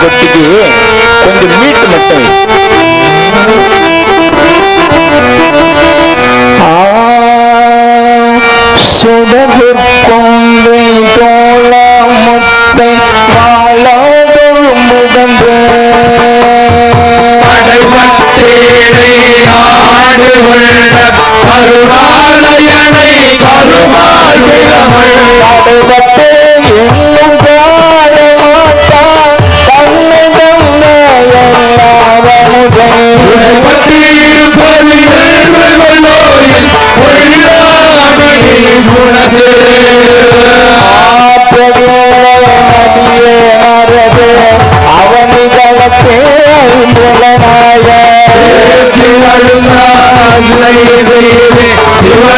கொட்டிக்கு கொஞ்சம் மீட்டு மட்டும். சுடகுர் கொண்டை தோழ முத்தை வாழாதொழு முகந்து படைபட்டேனை ஆடு வெள்ள கருணாலயனை கருமால் விடமல் பாடுபட்டு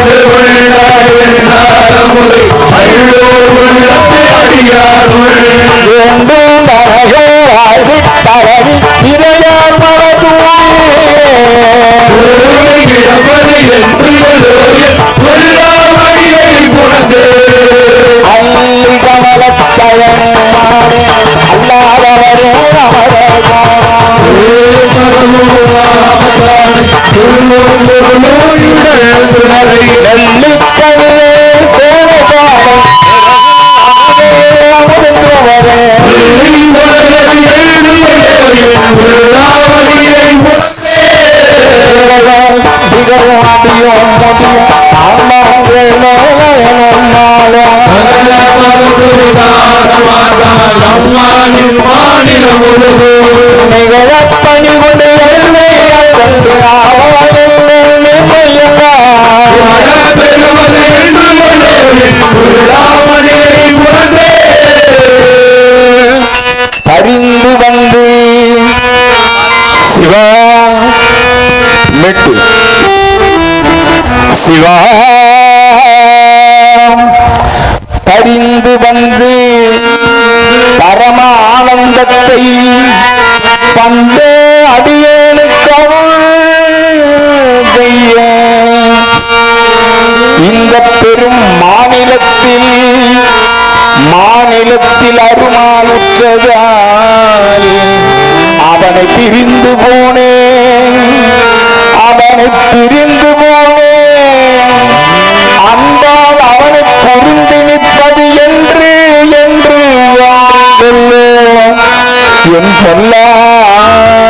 போர்த்து மனதால் நட்டு நட்டு எழுதிய பொல்லாமணியை குணது மாநிலம் முழுவதும் கொண்டு கொண்டு சிவா. பரிந்து வந்து பரம ஆனந்தத்தை பண்டே அடியேனுக்கு செய்ய. இந்த பெரும் மாநிலத்தில் மாநிலத்தில் அருமானுற்றதால் அவனை பிரிந்து போனே. 你怎啊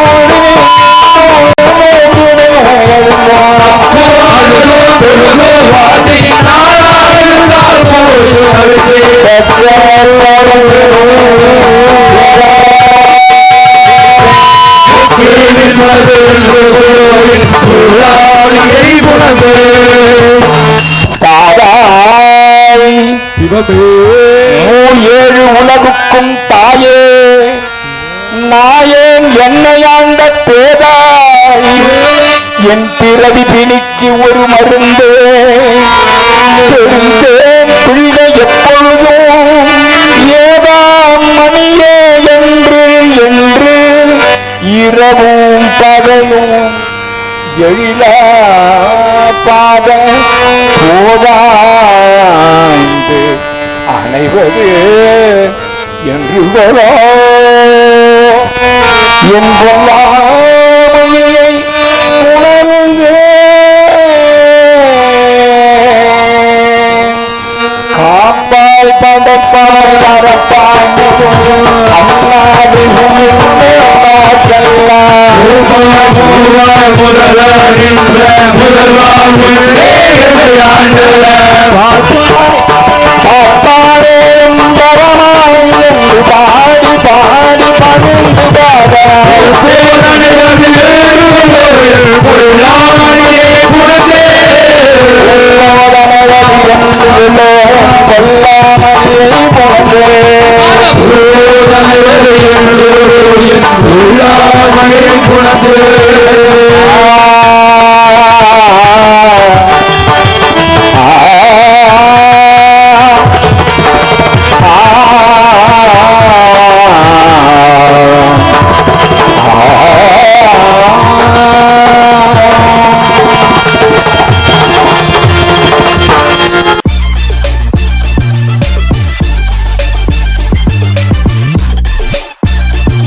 நாமமே ஏழு உலகுக்கும் தாயே நாயேன் என்னை ஆண்ட பேதாய். என் பிறவி பிணிக்கு ஒரு மருந்தே. பெருந்தேன் பிள்ளை எப்பொழுதும் ஏதாம் மணியே என்று என்று இரவும் பகலும் எழிலா பாத. போதா காப்பாய் படைப்பாய் வரப்பாய் அம்மாடி செல்ல முதல்வாய் முதல்வாய் நின்ற முதல்வாய் உள்ளே ஆண்டு Senhor.